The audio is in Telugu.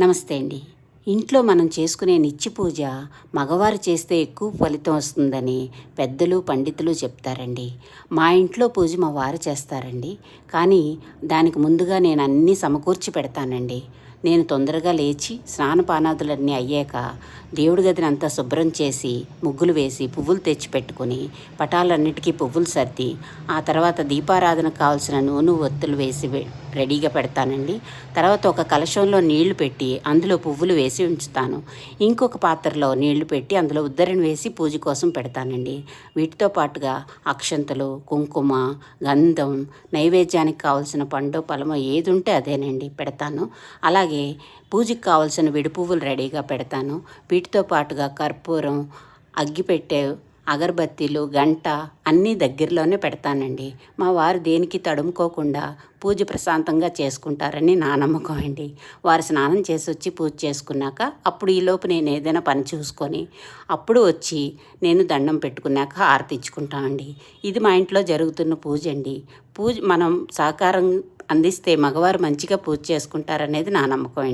నమస్తే అండి. ఇంట్లో మనం చేసుకునే నిత్య పూజ మగవారు చేస్తే ఎక్కువ ఫలితం వస్తుందని పెద్దలు పండితులు చెప్తారండి. మా ఇంట్లో పూజ మా వారు చేస్తారండి. కానీ దానికి ముందుగా నేను అన్నీ సమకూర్చి పెడతానండి. నేను తొందరగా లేచి స్నానపానాదులన్నీ అయ్యాక దేవుడి గదిని అంతా శుభ్రం చేసి ముగ్గులు వేసి పువ్వులు తెచ్చి పెట్టుకొని పటాలన్నిటికీ పువ్వులు సర్ది ఆ తర్వాత దీపారాధనకు కావాల్సిన నూనె ఒత్తులు వేసి రెడీగా పెడతానండి. తర్వాత ఒక కలశంలో నీళ్ళు పెట్టి అందులో పువ్వులు వేసి ఉంచుతాను. ఇంకొక పాత్రలో నీళ్ళు పెట్టి అందులో ఉద్దరణ వేసి పూజ కోసం పెడతానండి. వీటితో పాటుగా అక్షంతలు కుంకుమ గంధం నైవేద్యానికి కావాల్సిన పండు పలమ ఏది ఉంటే అదేనండి పెడతాను. అలాగే పూజకి కావాల్సిన విడి పువ్వులు రెడీగా పెడతాను. వీటితో పాటుగా కర్పూరం అగ్గిపెట్టె అగరబత్తీలు గంట అన్నీ దగ్గరలోనే పెడతానండి. మా వారు దేనికి తడుముకోకుండా పూజ ప్రశాంతంగా చేసుకుంటారని నా నమ్మకం అండి. వారు స్నానం చేసి వచ్చి పూజ చేసుకున్నాక అప్పుడు ఈలోపు నేను ఏదైనా పని చూసుకొని అప్పుడు వచ్చి నేను దండం పెట్టుకున్నాక హారతి ఇది మా ఇంట్లో జరుగుతున్న పూజ అండి. పూజ మనం సహకారం అందిస్తే మగవారు మంచిగా పూజ చేసుకుంటారనేది నా నమ్మకం అండి.